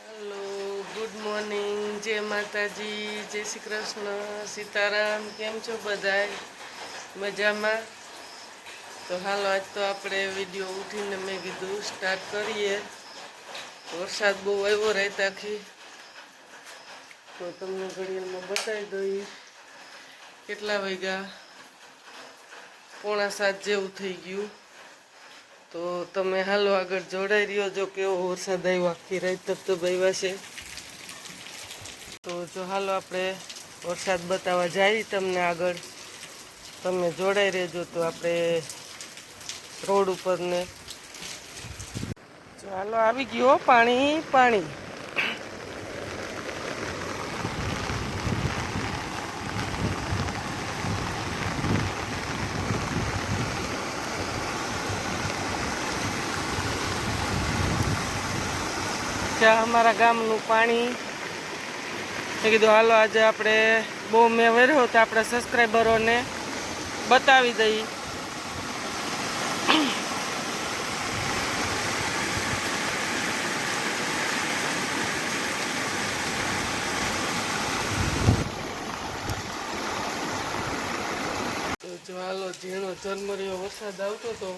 Hello good morning જય માતાજી, જય શ્રી કૃષ્ણ, સીતારામ, કેમ છો બધાય? મજામાં? તો હાલો, આજ તો આપણે વીડિયો ઉઠીને મેં કીધું સ્ટાર્ટ કરીએ. વરસાદ બહુ આવ્યો રહેતાખી તો તમને ઘડિયાળમાં બતાવી દઈએ કેટલા વાગ્યા? પોણા સાત જેવું થઈ ગયું. તો તમે હાલો આગળ જોડાઈ રહ્યો જો કેવો વરસાદ આવ્યો આખી રાત ધબધબાવ્યા છે. તો જો હાલો આપણે વરસાદ બતાવવા જાય તમને આગળ. તમે જોડાઈ રહેજો તો આપણે રોડ ઉપર ને હાલો આવી ગયો પાણી પાણી. ત્યાં અમારા ગામનું પાણી. મેં કીધું, હાલો, આજે આપણે બહુ મેં વર્યો તો આપણા સબસ્ક્રાઈબરોને બતાવી દઈ હાલો ઝીણો ઝરમરીયો વરસાદ આવતો હતો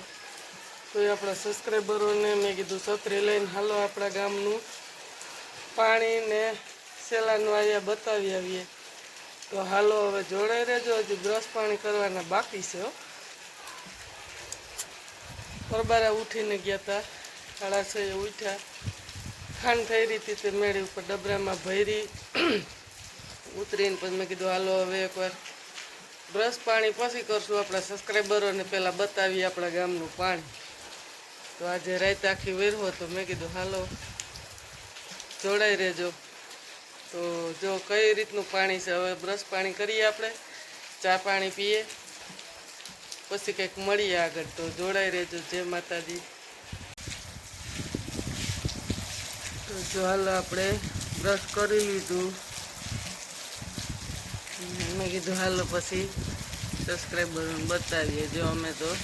તો એ આપણા સબસ્ક્રાઈબરોને મેં કીધું છત્રી લઈને હાલો આપણા ગામનું પાણી ને સેલાનું આવ્યા બતાવી આવીએ. તો હાલો હવે જોડાઈ રહેજો, હજી બ્રશ પાણી કરવાના બાકી છે પરબારા ઉઠીને ગયા હતા સાડા છે ઉઠ્યા. ખાંડ થઈ રહી હતી તે મેળી ઉપર ડબરામાં ભરી. ઉતરીને પછી મેં કીધું, હાલો હવે એકવાર બ્રશ પાણી પછી કરશું, આપણા સબસ્ક્રાઈબરોને પહેલાં બતાવીએ આપણા ગામનું પાણી. તો આજે રાત આખી વેરવો તો મેં કીધું, હાલો, જોડાઈ રહેજો. તો જો કઈ રીતનું પાણી છે? હવે બ્રશ પાણી કરીએ આપણે, ચા પાણી પીએ, પછી કંઈક મળીએ આગળ. તો જોડાઈ રહેજો. જય માતાજી. તો જો હાલો આપણે બ્રશ કરી લીધું. મેં કીધું, હાલો, પછી સબસ્ક્રાઈબર બતાવીએ. જો અમે તો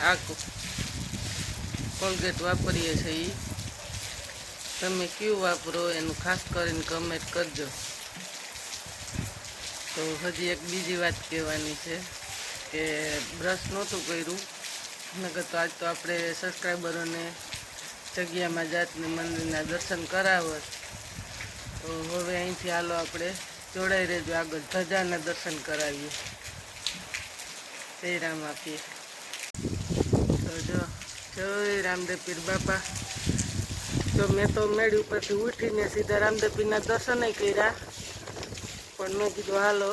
આ કોલગેટ વાપરીએ છીએ. તમે કયું વાપરો એનું ખાસ કરીને કમેન્ટ કરજો. તો હજી એક બીજી વાત કહેવાની છે કે બ્રશ નહોતું કર્યું. નગર તો આજ તો આપણે સબસ્ક્રાઈબરોને જગ્યામાં જાતને મંદિરના દર્શન કરાવત તો હવે અહીંથી હાલો આપણે જોડાઈ રહેજો આગળ. ધજાના દર્શન કરાવીએ. રામ આપીએ જય રામદેવ પીર બાપા. તો મેં તો મેળી ઉપરથી ઉઠીને સીધા રામદેવ પીરના દર્શન કર્યા. પણ મેં કીધું, હાલો,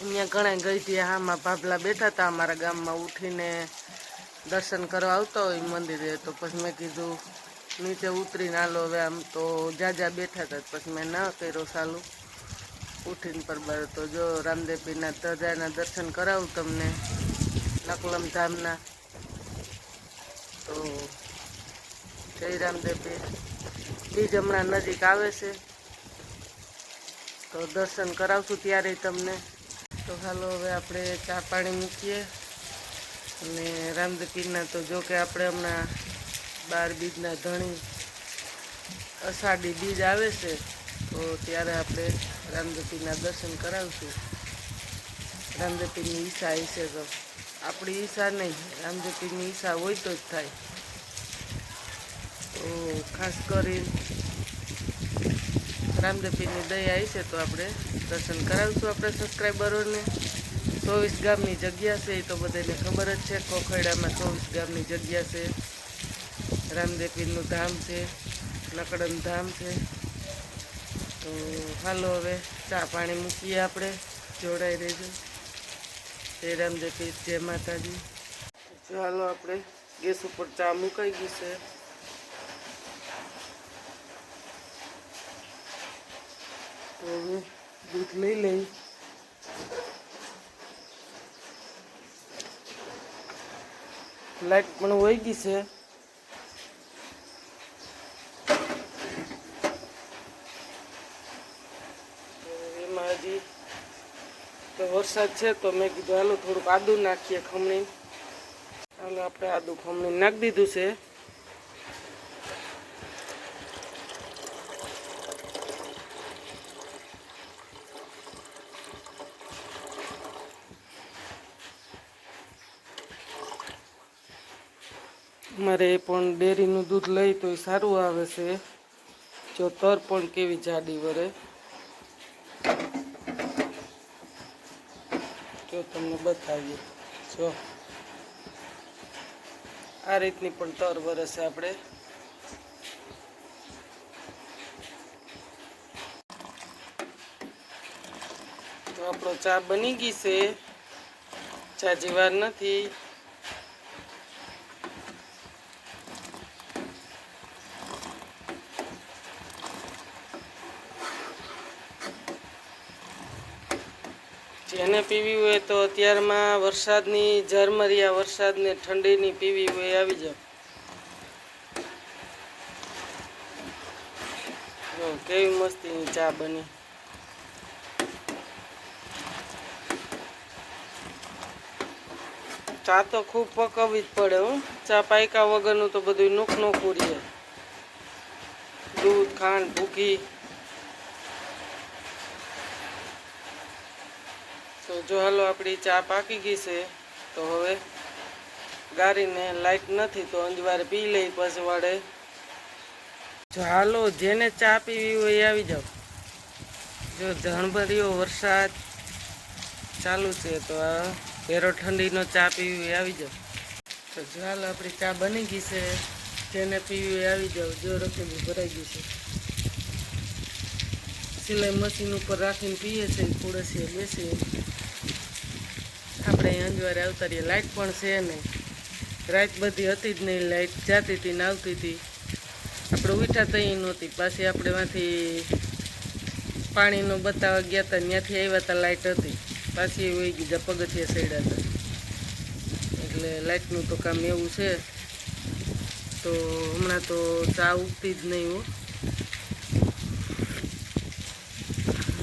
અહીંયા ઘણા ગઈ હતી આમાં ભાભલા બેઠા હતા અમારા ગામમાં ઉઠીને દર્શન કરવા આવતા હોય મંદિરે. તો પછી મેં કીધું, નીચે ઉતરીને હાલો હવે આમ તો જાજા બેઠા હતા. પછી મેં ના કર્યો સાલું. ઉઠીને પરબાર તો જો રામદેવ પીરના ધજાના દર્શન કરાવું તમને. નકલમ ધામના. તો જય રામદેવ બીજ હમણાં નજીક આવે છે. તો દર્શન કરાવશું ત્યારે તમને. તો હાલો, હવે આપણે ચા પાણી મૂકીએ. અને રામદેવ પીરના તો જો કે આપણે હમણાં બાર બીજના ધણી અષાઢી બીજ આવે છે, તો ત્યારે આપણે રામદેવ દર્શન કરાવશું. રામદેવ પીરની ઈચ્છા હશે તો. આપણી ઈશા નહીં રામદેવ ઈશા હોય તો જ થાય. તો ખાસ કરી પીરની દયા આવી છે તો આપણે દર્શન કરાવીશું આપણે સબસ્ક્રાઈબરોને ચોવીસ ગામની જગ્યા છે, એ તો બધાને ખબર જ છે. કોખરડામાં ચોવીસ ગામની જગ્યા છે. રામદેવીનું ધામ છે લકડન ધામ છે. તો હાલો હવે ચા પાણી મૂકીએ આપણે. જોડાઈ રહેજો. જય રામદેવ પીર જય માતાજી. ચાલો આપણે ગેસ ઉપર ચા મુકાઈ ગઈ છે. હવે દૂધ લઈ લઈ. લાઈટ પણ વહી ગઈ છે. વરસાદ છે તો મેં કીધું, હાલો, થોડુંક આદું નાખીએ ખમણી. હાલો, આપણે આદું ખમણી નાખી દીધું છે. મારે પણ ડેરીનું દૂધ લઈ તો એ સારું આવે છે. જો તર પણ કેવી જાડી વરે. જો તમને બતાવીએ. જો. આ રીતની પણ તર વરસે આપણે. તો આપણો ચા બની ગઈ છે. ચાજી વાર નથી. જેને પીવી હોય તો અત્યારમાં વરસાદની ઝરમરિયા, વરસાદને ઠંડીની પીવી હોય આવી જાવ કેવી મસ્તીની ચા બની. ચા તો ખૂબ પકવવી જ પડે હું. ચા પાયકા વગરનું તો બધું નોખ નોખું રહે. દૂધ, ખાંડ ભૂકી જો હાલો આપણી ચા પાકી ગઈ છે, તો હવે ગારીને લાઈટ નથી તો અંજવારે પી લઈ પછી વાળે. જો હાલો જેને ચા પીવી હોય આવી જાઓ. જો ધણભર્યો વરસાદ ચાલુ છે તો આ ભેરો ઠંડીનો ચા પીવી હોય આવી જાઓ. તો જો હાલો આપણી ચા બની ગઈ છે, જેને પીવી આવી જાઓ. જો રકેબી ભરાઈ ગઈ છે. સિલાઈ મશીન ઉપર રાખીને પીએ છે ખોડસીએ બેસીએ અહીં અંજવારે રહીએ લાઇટ પણ છે નહીં રાત બધી હતી જ નહીં. લાઇટ જાતી હતી ને આવતી હતી. આપણે ઉઠા તઈ નહોતી. પાછી આપણે માંથી પાણીનો બતાવવા ગયા હતા ત્યાંથી આવ્યા હતા લાઇટ હતી. પાછી એ વહી ગીધા, પગથિયા સડ્યા હતા એટલે લાઇટનું તો કામ એવું છે. તો હમણાં તો ચા ઉગતી જ નહીં હો.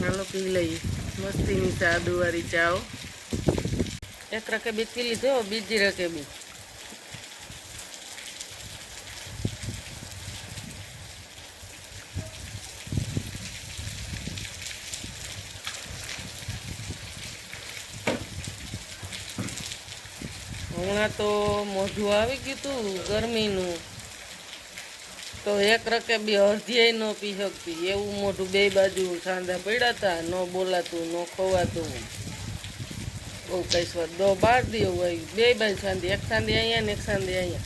હાલો પી લઈએ. મસ્તીની ચા, દુવારી ચાઓ એક રકેબી કી લીધો બીજી રકેબી હમણાં તો મોઢું આવી ગયું તું, ગરમીનું. તો એક રકે બી અડધી ન પી શકતી. એવું મોઢું બે બાજુ સાંધા પડ્યા હતા ન બોલાતું, ન ખોવાતું. બહુ કઈ સ્વાદ દો બાર દીઓ હોય. બે બાજુ સાંધી, એક સાંધી અહીંયા ને એક સાંધી અહીંયા.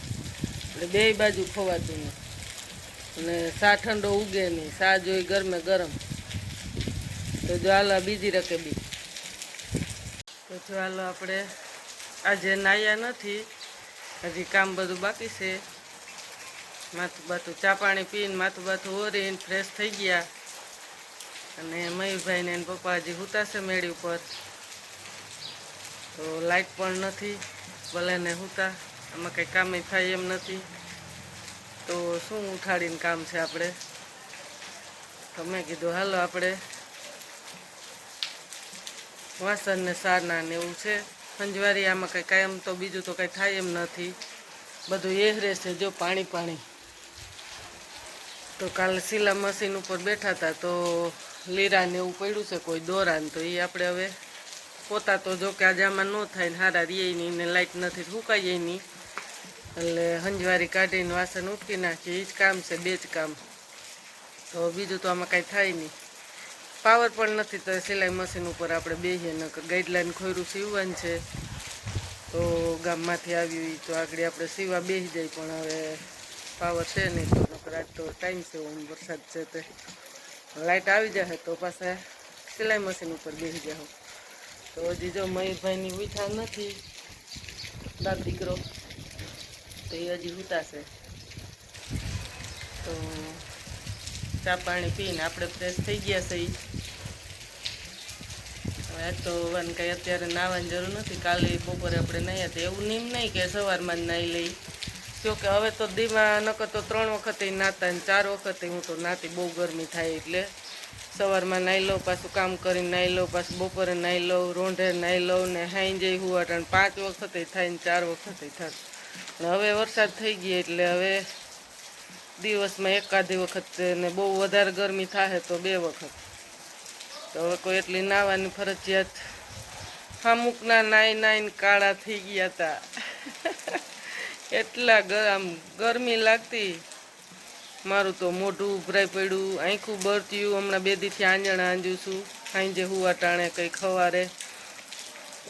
એટલે બે બાજુ ખોવાતું નહીં. અને સા ઠંડો ઉગે નહીં. સા જોઈ ગરમે ગરમ. તો જો હાલો બીજી રકે બી. તો જો આપણે આજે નાયા નથી. હજી કામ બધું બાકી છે. માથું બાથું ચા પાણી પીને માથું બાથું ઓરીને ફ્રેશ થઈ ગયા. અને મયુરભાઈને પપ્પા હજી હુતાશે મેળી ઉપર. તો લાઇટ પણ નથી, ભલે ને હુતા, આમાં કંઈ કામે થાય એમ નથી. તો શું ઉઠાડીને કામ છે આપણે? તમે કીધું, હાલો આપણે વાસણ ને સારના ને એવું છે. સંજવારી આમાં કંઈ કાયમ તો બીજું તો કંઈ થાય એમ નથી. બધું એહરે છે, જો પાણી પાણી. તો કાલે સિલા મશીન ઉપર બેઠા હતા તો લીરા ને એવું પડ્યું છે, કોઈ દોરાન, તો એ આપણે હવે પોતા તો જો કે આજે આમાં ન થાય ને હારા રીએ નહીં ને લાઇટ નથી ફૂંકાઈએ નહીં. એટલે હંજવારી કાઢીને વાસણ ઉટકી નાખીએ એ જ કામ છે, બે જ કામ. તો બીજું તો આમાં કાંઈ થાય નહીં. પાવર પણ નથી, તો સિલાઈ મશીન ઉપર આપણે બેસીએ ન ગાઈડલાઈન ખોયરું સીવવાનું છે. તો ગામમાંથી આવ્યું તો આગળ આપણે સીવા બેસી જાય, પણ હવે પાવર છે નહીં તો આજ તો ટાઈમ છે વરસાદ છે તે. લાઇટ આવી જશે તો પાછા સિલાઈ મશીન ઉપર બેસી જાઓ તો હજી જો મયુરભાઈની ઉઠા નથી બાપ દીકરો, તો એ હજી ઉતાશે તો ચા પાણી પીને આપણે ફ્રેશ થઈ ગયા છે. હવે આજ તો કંઈ અત્યારે નાહવાની જરૂર નથી, કાલે બપોરે આપણે નહીં હતા એવું નીમ નહીં કે સવારમાં જ નાહી લઈ. જો કે હવે તો દીવા નકર તો ત્રણ વખતે નાતા ને ચાર વખતે હું તો નાતી બહુ ગરમી થાય એટલે. સવારમાં નાહી લઉં, પાછું કામ કરીને નાહી લઉં, પાછું બપોરે નાહી લઉં, રોંઢે નાહી લઉં ને હાઈ જઈ અને પાંચ વખતે થાય ને ચાર વખતે થાય. હવે વરસાદ થઈ ગઈ એટલે હવે દિવસમાં એકાદી વખત ને બહુ વધારે ગરમી થાય તો બે વખત. તો હવે કોઈ એટલી નાહવાની ફરજિયાત અમુકના નાઈ નાઈને કાળા થઈ ગયા હતા એટલા આમ ગરમી લાગતી. મારું તો મોઢું ઉભરાઈ પડ્યું, આંખું બરત્યું હમણાં બે દીથી આંજણ આંજું છું. સાંજે હુવા ટાણે કંઈ ખવારે.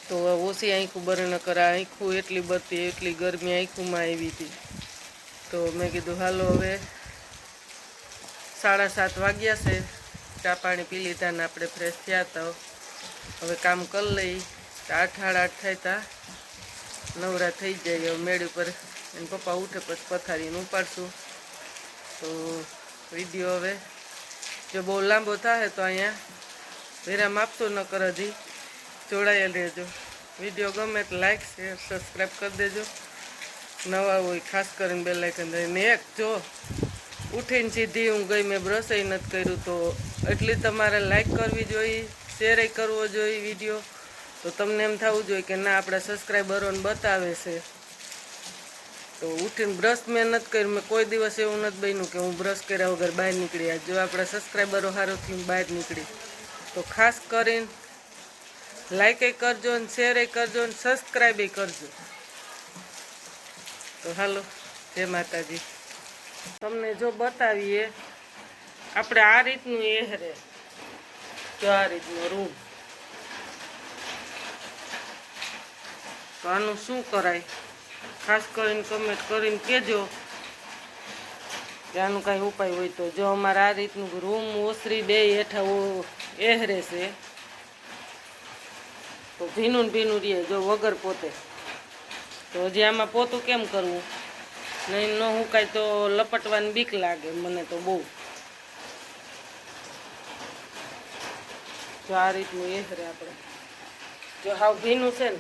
તો ઓછી આંખું બરણ કરા આંખું એટલી બરતી, એટલી ગરમી આંખુંમાં આવી હતી. તો મેં કીધું, હાલો હવે સાડા સાત વાગ્યા છે. ચા પાણી પી લીધા ને આપણે ફ્રેશ થયા હતા હવે કામ કરી લઈ. તો આઠ સાડા આઠ થાય તા. નવરા થઈ જાય, હવે મેળ ઉપર. એને પપ્પા ઉઠે પછી પથારીને ઉપાડશું. તો વીડિયો હવે જો બહુ લાંબો થાય તો અહીંયા વિરામ આપતો ન કર હજી. જોડાયેલ રહેજો. વીડિયો ગમે તો લાઈક શેર સબસ્ક્રાઈબ કરી દેજો. નવા હોય ખાસ કરીને બે લાઇકન ને એક જો ઉઠીને સીધી હું ગઈ મેં બ્રશય નથી કર્યું તો એટલી તમારે લાઈક કરવી જોઈએ શેર કરવો જોઈએ વીડિયો. તો તમને એમ થવું જોઈએ કે ના, આપણા સબસ્ક્રાઈબરોને બતાવે છે. તો ઉઠીને બ્રશ મેં નથી કર્યું, મેં કોઈ દિવસ એવું નથી બન્યું કે હું બ્રશ કર્યા વગર બહાર નીકળી જો આપણા સબસ્ક્રાઈબરો સારોથી બહાર નીકળી. તો ખાસ કરીને લાઈક કરજો ને શેર કરજો ને સબસ્ક્રાઈબ કરજો. તો હાલો, જય માતાજી. તમને જો બતાવીએ, આપણે આ રીતનું એ રે જો આ રીતનો રૂમ તો આનું શું કરાય? ખાસ કરીને કમેન્ટ કરીને કહેજો કે આનું કાંઈ ઉપાય હોય તો. જો અમારે આ રીતનું રૂમ ઓસરી બે હેઠા એહરે છે, તો ભીનું ભીનું રહે જો વગર પોતે. તો હજી આમાં પોતું કેમ કરવું? નહીં, ન હુકાય તો લપટવાની બીક લાગે મને તો બહુ. જો આ રીતનું એ આપણે. જો હાવ ભીનું છે ને